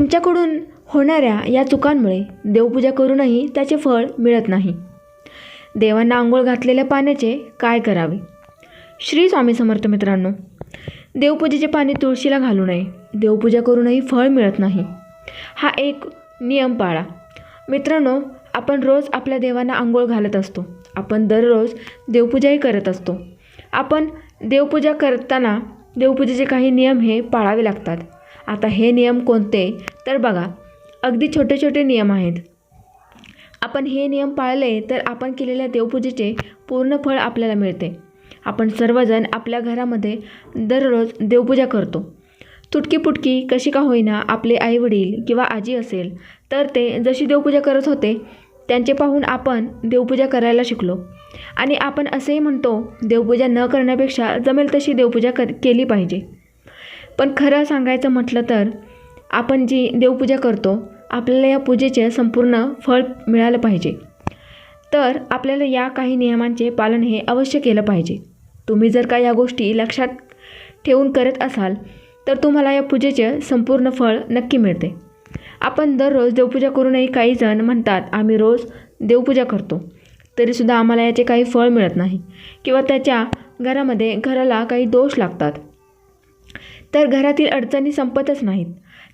तुमच्याकडून होणाऱ्या या चुकांमुळे देवपूजा करूनही त्याचे फळ मिळत नाही. देवांना आंघोळ घातलेल्या पाण्याचे काय करावे? श्री स्वामी समर्थ मित्रांनो देवपूजेचे पाणी तुळशीला घालू नये. देवपूजा करूनही फळ मिळत नाही. हा एक नियम पाळा. मित्रांनो आपण रोज आपल्या देवांना आंघोळ घालत असतो. आपण दररोज देवपूजाही करत असतो. आपण देवपूजा करताना देवपूजेचे काही नियम हे पाळावे लागतात. आता हे नियम कोणते? तर बघा अगदी छोटे छोटे नियम आहेत. आपण हे नियम पाळले तर आपण केलेल्या देवपूजेचे पूर्ण फळ आपल्याला मिळते. आपण सर्वजण आपल्या घरामध्ये दररोज देवपूजा करतो. तुटकी पुटकी कशी का होईना आपले आईवडील किंवा आजी असेल तर ते जशी देवपूजा करत होते त्यांचे पाहून आपण देवपूजा करायला शिकलो. आणि आपण असेही म्हणतो देवपूजा न करण्यापेक्षा जमेल तशी देवपूजा कर केली पाहिजे. पण खरं सांगायचं म्हटलं तर आपण जी देवपूजा करतो आपल्याला या पूजेचे संपूर्ण फळ मिळालं पाहिजे. तर आपल्याला या काही नियमांचे पालन हे अवश्य केलं पाहिजे. तुम्ही जर का या गोष्टी लक्षात ठेवून करत असाल तर तुम्हाला या पूजेचे संपूर्ण फळ नक्की मिळते. आपण दररोज देवपूजा करूनही काही जण म्हणतात आम्ही रोज देवपूजा करतो. तरीसुद्धा आम्हाला याचे काही फळ मिळत नाही. किंवा त्याच्या घरामध्ये घराला काही दोष लागतात. तर घरातील अडचणी संपतच नाहीत.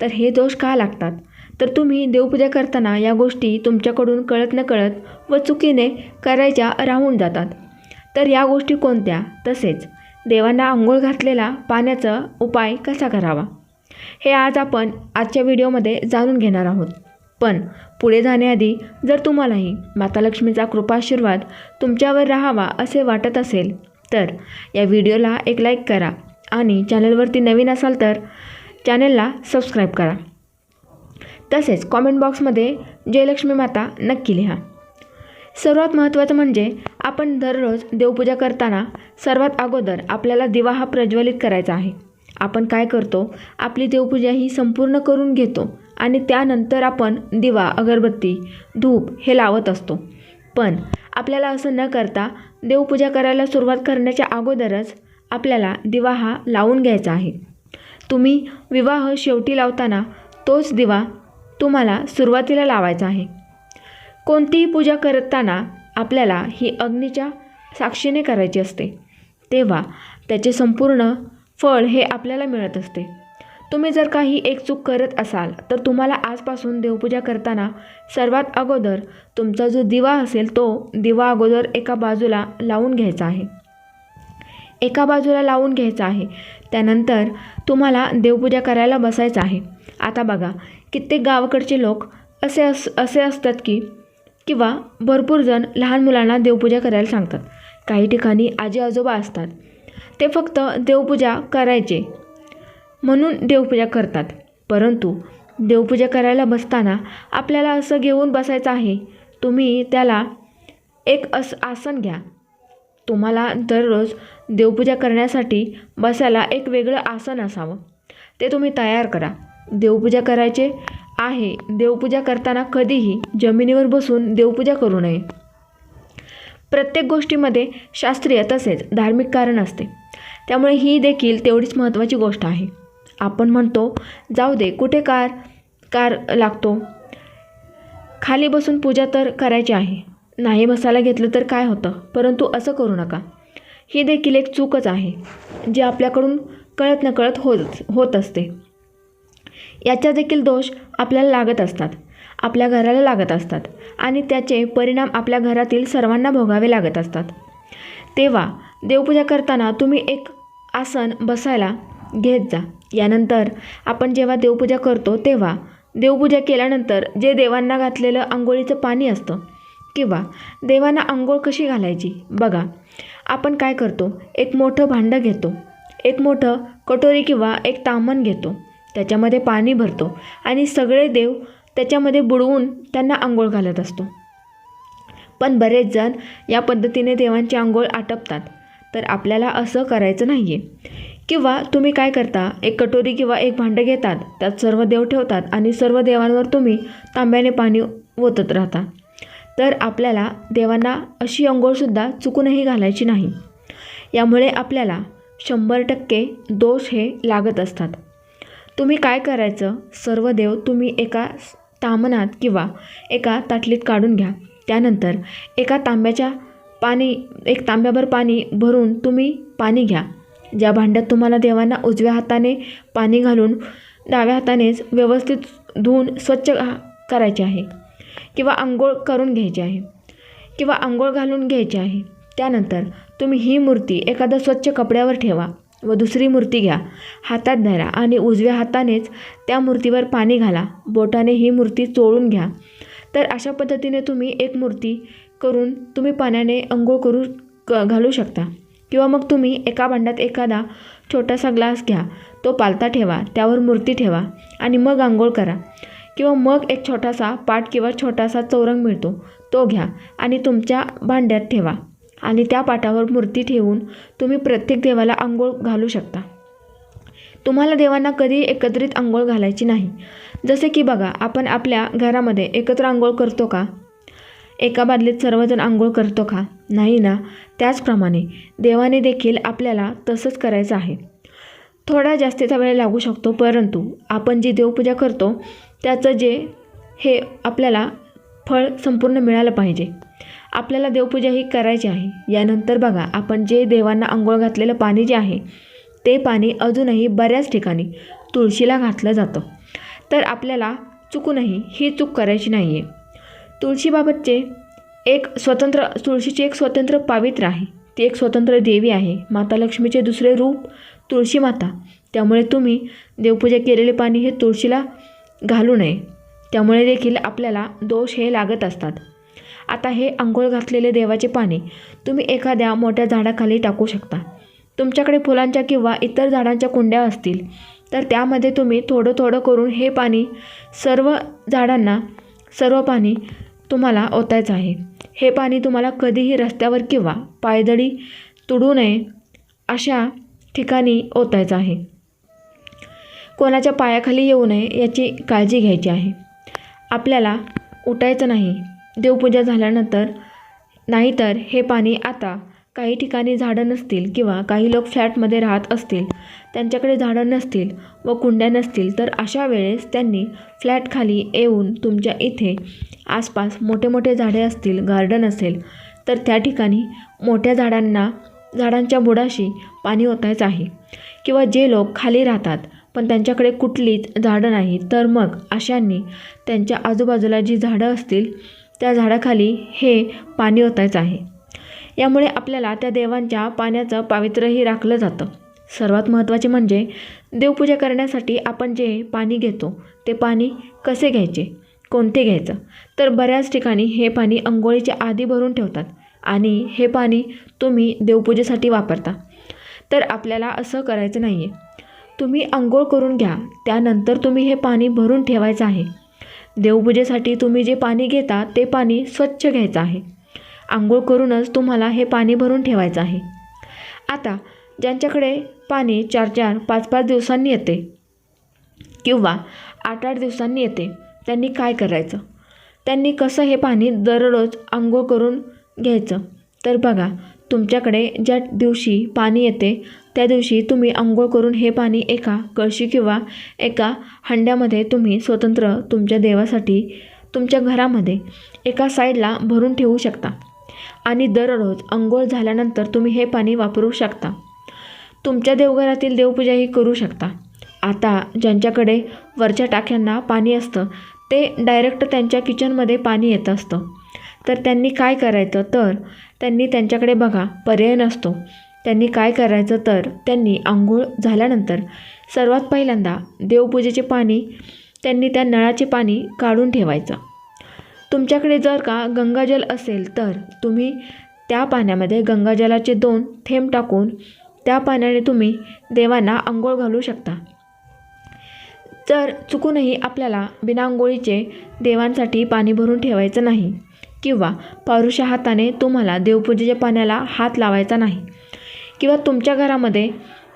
तर हे दोष का लागतात? तर तुम्ही देवपूजा करताना या गोष्टी तुमच्याकडून कळत न कळत व चुकीने करायच्या राहून जातात. तर या गोष्टी कोणत्या? तसेच देवांना आंघोळ घातलेला पाण्याचा उपाय कसा करावा? हे आज आपण आजच्या व्हिडिओमध्ये जाणून घेणार आहोत. पण पुढे जाण्याआधी जर तुम्हालाही माता लक्ष्मीचा कृपाशीर्वाद तुमच्यावर राहावा असे वाटत असेल तर या व्हिडिओला एक लाईक करा आणि चॅनलवरती नवीन असाल तर चॅनलला सबस्क्राईब करा. तसेच कॉमेंट बॉक्समध्ये जयलक्ष्मी माता नक्की लिहा. सर्वात महत्त्वाचं म्हणजे आपण दररोज देवपूजा करताना सर्वात अगोदर आपल्याला दिवा हा प्रज्वलित करायचा आहे. आपण काय करतो? आपली देवपूजा ही संपूर्ण करून घेतो आणि त्यानंतर आपण दिवा अगरबत्ती धूप हे लावत असतो. पण आपल्याला असं न करता देवपूजा करायला सुरुवात करण्याच्या अगोदरच आपल्याला दिवा हा लावून घ्यायचा आहे. तुम्ही विवाह शेवटी लावताना तोच दिवा तुम्हाला सुरुवातीला लावायचा आहे. कोणतीही पूजा करताना आपल्याला ही अग्नीच्या साक्षीने करायची असते. तेव्हा त्याचे संपूर्ण फळ हे आपल्याला मिळत असते. तुम्ही जर काही एक चूक करत असाल तर तुम्हाला आजपासून देवपूजा करताना सर्वात अगोदर तुमचा जो दिवा असेल तो दिवा अगोदर एका बाजूला लावून घ्यायचा आहे. एका बाजूला लावून घ्यायचा आहे. त्यानंतर तुम्हाला देवपूजा करायला बसायचं आहे. आता बघा कित्येक गावाकडचे लोक असे अस असे असतात की किंवा भरपूर जण लहान मुलांना देवपूजा करायला सांगतात. काही ठिकाणी आजी आजोबा असतात. ते फक्त देवपूजा करायचे म्हणून देवपूजा करतात. परंतु देवपूजा करायला बसताना आपल्याला असं घेऊन बसायचं आहे तुम्ही त्याला एक अस आसन घ्या. तुम्हाला दररोज देवपूजा करण्यासाठी बसायला एक वेगळं आसन असावं. ते तुम्ही तयार करा. देवपूजा करायचे आहे देवपूजा करताना कधीही जमिनीवर बसून देवपूजा करू नये. प्रत्येक गोष्टीमध्ये शास्त्रीय तसेच धार्मिक कारण असते. त्यामुळे ही देखील तेवढीच महत्त्वाची गोष्ट आहे. आपण म्हणतो जाऊ दे कुठे कार कार लागतो? खाली बसून पूजा तर करायची आहे. नाही बसायला घेतलं तर काय होतं? परंतु असं करू नका. ही देखील एक चूकच आहे जी आपल्याकडून कळत नकळत होत होत असते. याच्या देखील दोष आपल्याला लागत असतात आपल्या घराला लागत असतात आणि त्याचे परिणाम आपल्या घरातील सर्वांना भोगावे लागत असतात. तेव्हा देवपूजा करताना तुम्ही एक आसन बसायला घेत जा. यानंतर आपण जेव्हा देवपूजा करतो तेव्हा देवपूजा केल्यानंतर जे देवांना घातलेलं आंघोळीचं पाणी असतं किंवा देवांना आंघोळ कशी घालायची? बघा आपण काय करतो? एक मोठं भांडं घेतो. एक मोठं कटोरी किंवा एक तामण घेतो. त्याच्यामध्ये पाणी भरतो आणि सगळे देव त्याच्यामध्ये बुडवून त्यांना आंघोळ घालत असतो. पण बरेच जण या पद्धतीने देवांची आंघोळ आटपतात. तर आपल्याला असं करायचं नाही आहे किंवा तुम्ही काय करता? एक कटोरी किंवा एक भांडं घेतात. त्यात सर्व देव ठेवतात आणि सर्व देवांवर तुम्ही तांब्याने पाणी ओतत राहता. तर आपल्याला देवांना अशी अंघोळसुद्धा चुकूनही घालायची नाही. यामुळे आपल्याला शंभर टक्के दोष हे लागत असतात. तुम्ही काय करायचं? सर्व देव तुम्ही एका स- तामणात किंवा एका ताटलीत काढून घ्या. त्यानंतर एका तांब्याच्या पाणी एक तांब्याभर पाणी भरून तुम्ही पाणी घ्या. ज्या भांड्यात तुम्हाला देवांना उजव्या हाताने पाणी घालून डाव्या हातानेच व्यवस्थित धुवून स्वच्छ करायचे आहे. किंवा आंघोळ करून घ्यायची आहे. किंवा आंघोळ घालून घ्यायची आहे. त्यानंतर तुम्ही ही मूर्ती एखाद्या स्वच्छ कपड्यावर ठेवा व दुसरी मूर्ती घ्या. हातात धरा आणि उजव्या हातानेच त्या मूर्तीवर पाणी घाला. बोटाने ही मूर्ती चोळून घ्या. तर अशा पद्धतीने तुम्ही एक मूर्ती करून तुम्ही पाण्याने अंघोळ करू क घालू शकता. किंवा मग तुम्ही एका भांड्यात एखादा छोटासा ग्लास घ्या. तो पालता ठेवा. त्यावर मूर्ती ठेवा आणि मग आंघोळ करा. किंवा मग एक छोटासा पाट किंवा छोटासा चौरंग मिळतो. तो घ्या आणि तुमच्या भांड्यात ठेवा आणि त्या पाटावर मूर्ती ठेवून तुम्ही प्रत्येक देवाला आंघोळ घालू शकता. तुम्हाला देवांना कधी एकत्रित आंघोळ घालायची नाही. जसे की बघा आपण आपल्या घरामध्ये एकत्र आंघोळ करतो का? एका बादलीत सर्वजण आंघोळ करतो का? नाही ना. त्याचप्रमाणे देवाने देखील आपल्याला तसंच करायचं आहे. थोडा जास्तीचा वेळ लागू शकतो परंतु आपण जी देवपूजा करतो त्याचं जे हे आपल्याला फळ संपूर्ण मिळालं पाहिजे. आपल्याला देवपूजा ही करायची आहे. यानंतर बघा आपण जे देवांना आंघोळ घातलेलं पाणी जे आहे ते पाणी अजूनही बऱ्याच ठिकाणी तुळशीला घातलं जातं. तर आपल्याला चुकूनही ही चूक करायची नाही आहे तुळशीबाबतचे एक स्वतंत्र तुळशीची एक स्वतंत्र पावित्र्य आहे. ती एक स्वतंत्र देवी आहे. माता लक्ष्मीचे दुसरे रूप तुळशी माता. त्यामुळे तुम्ही देवपूजा केलेले पाणी हे तुळशीला घालू नये. त्यामुळे देखील आपल्याला दोष हे लागत असतात. आता हे आंघोळ घातलेले देवाचे पाणी तुम्ही एखाद्या मोठ्या झाडाखाली टाकू शकता. तुमच्याकडे फुलांच्या किंवा इतर झाडांच्या कुंड्या असतील तर त्यामध्ये तुम्ही थोडं थोडं करून हे पाणी सर्व झाडांना सर्व पाणी तुम्हाला ओतायचं आहे. हे पाणी तुम्हाला कधीही रस्त्यावर किंवा पायदळी तुडू नये अशा ठिकाणी ओतायचं आहे. कोणाच्या पायाखाली येऊ नये याची काळजी घ्यायची आहे. आपल्याला उठायचं नाही. देवपूजा झाल्यानंतर नाहीतर हे पाणी आता काही ठिकाणी झाडं नसतील किंवा काही लोक फ्लॅटमध्ये राहत असतील त्यांच्याकडे झाडं नसतील व कुंड्या नसतील तर अशा वेळेस त्यांनी फ्लॅटखाली येऊन तुमच्या इथे आसपास मोठे मोठे झाडे असतील गार्डन असेल तर त्या ठिकाणी मोठ्या झाडांना झाडांच्या बुडाशी पाणी ओतायचं आहे. किंवा जे लोक खाली राहतात पण त्यांच्याकडे कुठलीच झाडं नाही. तर मग अशांनी त्यांच्या आजूबाजूला जी झाडं असतील त्या झाडाखाली हे पाणी ओतायचं आहे. यामुळे आपल्याला त्या देवांच्या पाण्याचं पावित्र्यही राखलं जातं. सर्वात महत्त्वाचे म्हणजे देवपूजा करण्यासाठी आपण जे पाणी घेतो ते पाणी कसे घ्यायचे? कोणते घ्यायचं? तर बऱ्याच ठिकाणी हे पाणी अंघोळीच्या आधी भरून ठेवतात आणि हे पाणी तुम्ही देवपूजेसाठी वापरता. तर आपल्याला असं करायचं नाही आहे तुम्ही आंघोळ करून घ्या. त्यानंतर तुम्ही हे पाणी भरून ठेवायचं आहे. देवपूजेसाठी तुम्ही जे पाणी घेता ते पाणी स्वच्छ घ्यायचं आहे. आंघोळ करूनच तुम्हाला हे पाणी भरून ठेवायचं आहे. आता ज्यांच्याकडे पाणी चार चार पाच पाच दिवसांनी येते किंवा आठ आठ दिवसांनी येते त्यांनी काय करायचं? त्यांनी कसं हे पाणी दररोज आंघोळ करून घ्यायचं? तर बघा तुमच्याकडे ज्या दिवशी पाणी येते त्या दिवशी तुम्ही आंघोळ करून हे पाणी एका कळशी किंवा एका हंड्यामध्ये तुम्ही स्वतंत्र तुमच्या देवासाठी तुमच्या घरामध्ये एका साईडला भरून ठेवू शकता. आणि दररोज अंघोळ झाल्यानंतर तुम्ही हे पाणी वापरू शकता. तुमच्या देवघरातील देवपूजाही करू शकता. आता ज्यांच्याकडे वरच्या टाक्यांना पाणी असतं ते डायरेक्ट त्यांच्या किचनमध्ये पाणी येत असतं. तर त्यांनी काय करायचं? तर त्यांनी त्यांच्याकडे बघा पर्याय नसतो. त्यांनी काय करायचं तर त्यांनी आंघोळ झाल्यानंतर सर्वात पहिल्यांदा देवपूजेचे पाणी त्यांनी त्या नळाचे पाणी काढून ठेवायचं. तुमच्याकडे जर का गंगाजल असेल तर तुम्ही त्या पाण्यामध्ये गंगाजलाचे दोन थेंब टाकून त्या पाण्याने तुम्ही देवांना आंघोळ घालू शकता. तर चुकूनही आपल्याला बिना आंघोळीचे देवांसाठी पाणी भरून ठेवायचं नाही किंवा पारुष्या हाताने तुम्हाला देवपूजेच्या पाण्याला हात लावायचा नाही किंवा तुमच्या घरामध्ये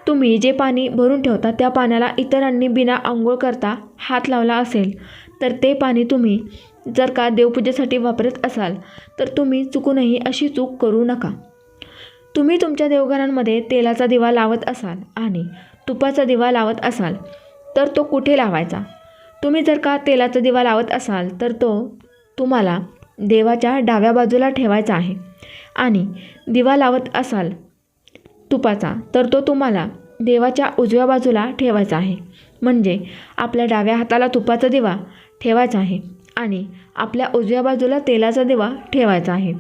तुम्ही जे पाणी भरून ठेवता त्या पाण्याला इतरांनी बिना आंघोळ करता हात लावला असेल तर ते पाणी तुम्ही जर का देवपूजेसाठी वापरत असाल तर तुम्ही चुकूनही अशी चूक करू नका. तुम्ही तुमच्या देवघरांमध्ये तेलाचा दिवा लावत असाल आणि तुपाचा दिवा लावत असाल तर तो कुठे लावायचा? तुम्ही जर का तेलाचा दिवा लावत असाल तर तो तुम्हाला देवाच्या डाव्या बाजूला ठेवायचा आहे. आणि दिवा लावत असाल तुपाचा तर तो तुम्हाला देवाच्या उजव्या बाजूला ठेवायचा आहे. म्हणजे आपल्या डाव्या हाताला तुपाचा दिवा ठेवायचा आहे आणि आपल्या उजव्या बाजूला तेलाचा दिवा ठेवायचा आहे.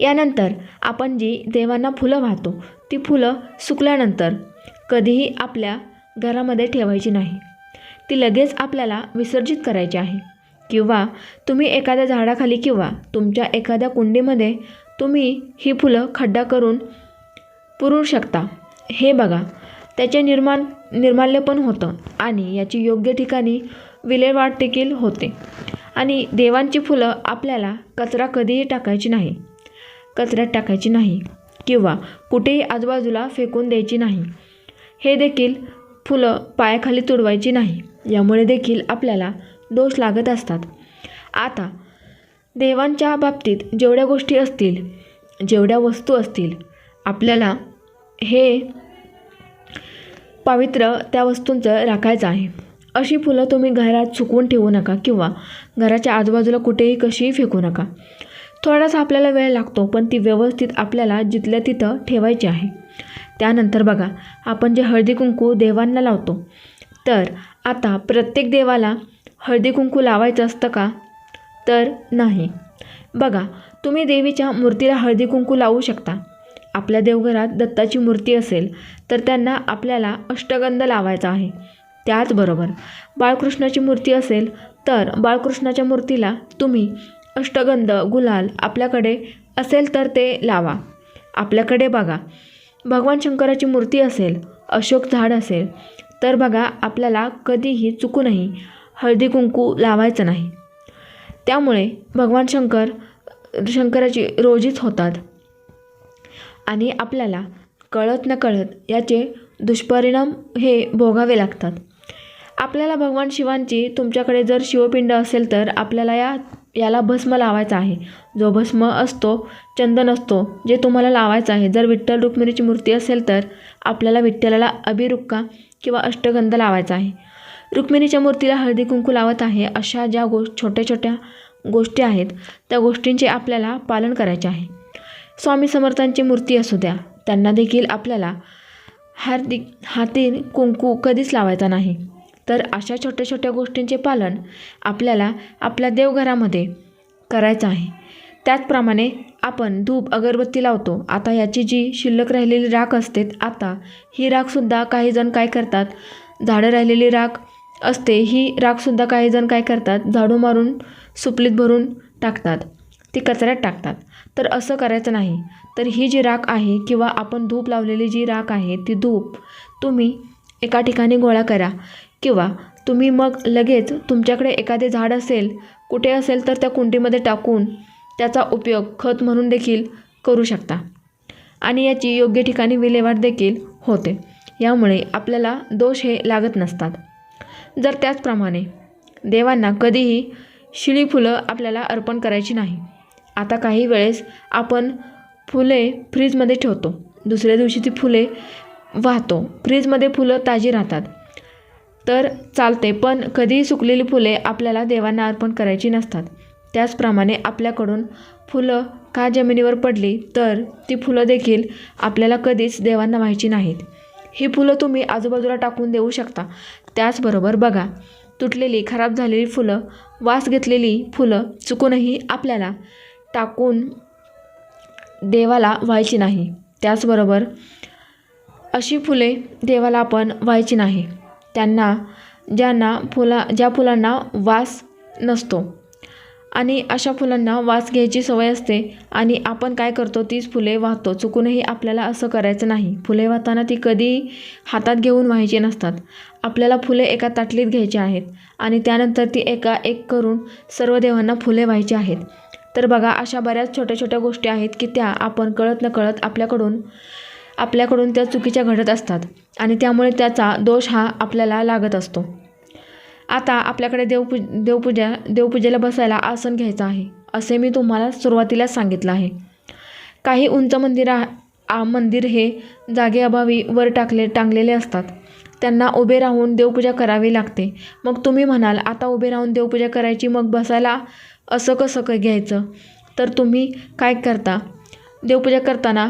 यानंतर आपण जी देवांना फुलं वाहतो ती फुलं सुकल्यानंतर कधीही आपल्या घरामध्ये ठेवायची नाही. ती लगेच आपल्याला विसर्जित करायची आहे. किंवा तुम्ही एखाद्या झाडाखाली किंवा तुमच्या एखाद्या कुंडीमध्ये तुम्ही ही फुलं खड्डा करून पुरू शकता. हे बघा त्याचे निर्माण निर्माल्य पण होतं आणि याची योग्य ठिकाणी विल्हेवाट देखील होते. आणि देवांची फुलं आपल्याला कचरा कधीही टाकायची नाही. कचऱ्यात टाकायची नाही किंवा कुठेही आजूबाजूला फेकून द्यायची नाही. हे देखील फुलं पायाखाली तुडवायची नाही. यामुळे देखील आपल्याला दोष लागत असतात. आता देवांच्या बाबतीत जेवढ्या गोष्टी असतील जेवढ्या वस्तू असतील आपल्याला हे पावित्र्य त्या वस्तूंचं राखायचं आहे. अशी फुलं तुम्ही घरात सुकवून ठेवू नका किंवा घराच्या आजूबाजूला कुठेही कशीही फेकू नका. थोडासा आपल्याला वेळ लागतो पण ती व्यवस्थित आपल्याला जिथल्या तिथं ठेवायची आहे. त्यानंतर बघा आपण जे हळदी कुंकू देवांना लावतो तर आता प्रत्येक देवाला हळदी कुंकू लावायचं असतं का? तर नाही. बघा तुम्ही देवीच्या मूर्तीला हळदी कुंकू लावू शकता. आपल्या देवघरात दत्ताची मूर्ती असेल तर त्यांना आपल्याला अष्टगंध लावायचा आहे. त्याचबरोबर बाळकृष्णाची मूर्ती असेल तर बाळकृष्णाच्या मूर्तीला तुम्ही अष्टगंध गुलाल आपल्याकडे असेल तर ते लावा. आपल्याकडे बघा भगवान शंकराची मूर्ती असेल अशोक झाड असेल तर बघा आपल्याला कधीही चुकूनही हळदी कुंकू लावायचं नाही. त्यामुळे भगवान शंकर शंकराची रोजीच होतात. आणि आपल्याला कळत न कळत याचे दुष्परिणाम हे भोगावे लागतात. आपल्याला भगवान शिवांची तुमच्याकडे जर शिवपिंड असेल तर आपल्याला या याला भस्म लावायचा आहे. जो भस्म असतो चंदन असतो जे तुम्हाला लावायचं आहे. जर विठ्ठल रुक्मिणीची मूर्ती असेल तर आपल्याला विठ्ठलाला अभिरुक्का किंवा अष्टगंध लावायचा आहे. रुक्मिणीच्या मूर्तीला हळदी कुंकू लावत आहे अशा ज्या गो छोट्या छोट्या गोष्टी आहेत त्या गोष्टींचे आपल्याला पालन करायचे आहे. स्वामी समर्थांची मूर्ती असू द्या. त्यांना देखील आपल्याला हार्दिक हाती कुंकू कधीच लावायचा नाही. तर अशा छोट्या छोट्या गोष्टींचे पालन आपल्याला आपल्या देवघरामध्ये करायचं आहे. त्याचप्रमाणे आपण धूप अगरबत्ती लावतो. आता याची जी शिल्लक राहिलेली राख असते आता ही राखसुद्धा काही जण काय करतात? झाडं राहिलेली राख असते ही राखसुद्धा काही जण काय करतात? झाडू मारून सुपलीत भरून टाकतात. ती कचऱ्यात टाकतात. तर असं करायचं नाही. तर ही जी राख आहे किंवा आपण धूप लावलेली जी राख आहे ती धूप तुम्ही एका ठिकाणी गोळा करा. किंवा तुम्ही मग लगेच तुमच्याकडे एखादे झाड असेल कुठे असेल तर त्या कुंडीमध्ये टाकून त्याचा उपयोग खत म्हणून देखील करू शकता. आणि याची योग्य ठिकाणी विल्हेवाट देखील होते. यामुळे आपल्याला दोष हे लागत नसतात. जर त्याचप्रमाणे देवांना कधीही शिळी फुलं आपल्याला अर्पण करायची नाही आता काही वेळेस आपण फुले फ्रीजमध्ये ठेवतो. दुसऱ्या दिवशी ती फुले वाहतो. फ्रीजमध्ये फुलं ताजी राहतात. तर चालते पण कधीही सुकलेली फुले आपल्याला देवांना अर्पण करायची नसतात. त्याचप्रमाणे आपल्याकडून फुलं का जमिनीवर पडली तर ती फुलं देखील आपल्याला कधीच देवांना व्हायची नाहीत. ही फुलं तुम्ही आजूबाजूला टाकून देऊ शकता. त्याचबरोबर बघा तुटलेली खराब झालेली फुलं वास घेतलेली फुलं चुकूनही आपल्याला टाकून देवाला व्हायची नाही. त्याचबरोबर अशी फुले देवाला आपण व्हायची नाही. त्यांना ज्यांना फुला ज्या फुलांना वास नसतो आणि अशा फुलांना वास घ्यायची सवय असते आणि आपण काय करतो तीच फुले वाहतो. चुकूनही आपल्याला असं करायचं नाही. फुले वाहताना ती कधी हातात घेऊन व्हायची नसतात. आपल्याला फुले एका ताटलीत घ्यायची आहेत आणि त्यानंतर ती एका एक करून सर्व देवांना फुले व्हायची आहेत. तर बघा अशा बऱ्याच छोट्या छोट्या गोष्टी आहेत की त्या आपण कळत न कळत आपल्याकडून आपल्याकडून त्या चुकीच्या घडत असतात आणि त्यामुळे त्याचा दोष हा आपल्याला लागत असतो. आता आपल्याकडे देवपू देवपूजा देवपूजेला बसायला आसन घ्यायचं आहे असे मी तुम्हाला सुरुवातीलाच सांगितलं आहे. काही उंच मंदिर आ मंदिर हे जागेअभावी वर टाकले टांगलेले असतात. त्यांना उभे राहून देवपूजा करावी लागते. मग तुम्ही म्हणाल आता उभे राहून देवपूजा करायची मग बसायला असं कसं काय घ्यायचं? तर तुम्ही काय करता? देवपूजा करताना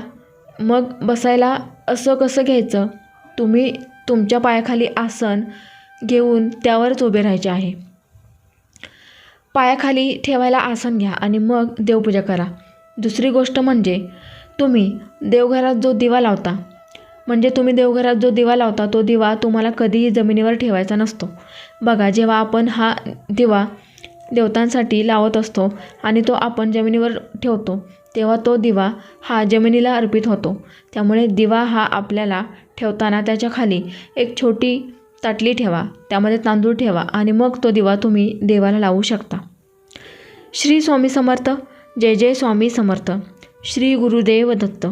मग बसायला असं कसं घ्यायचं? तुम्ही तुमच्या पायाखाली आसन घेऊन त्यावरच उभे राहायचे आहे. पायाखाली ठेवायला आसन घ्या आणि मग देवपूजा करा. दुसरी गोष्ट म्हणजे तुम्ही देवघरात जो दिवा लावता म्हणजे तुम्ही देवघरात जो दिवा लावता तो दिवा तुम्हाला कधीही जमिनीवर ठेवायचा नसतो. बघा जेव्हा आपण हा दिवा देवतांसाठी लावत असतो आणि तो आपण जमिनीवर ठेवतो तेव्हा तो दिवा हा जमिनीला अर्पित होतो. त्यामुळे दिवा हा आपल्याला ठेवताना त्याच्याखाली एक छोटी ताटली ठेवा त्यामध्ये तांदूळ ठेवा आणि मग तो दिवा तुम्ही देवाला लावू शकता. श्री स्वामी समर्थ. जय जय स्वामी समर्थ. श्री गुरुदेव दत्त.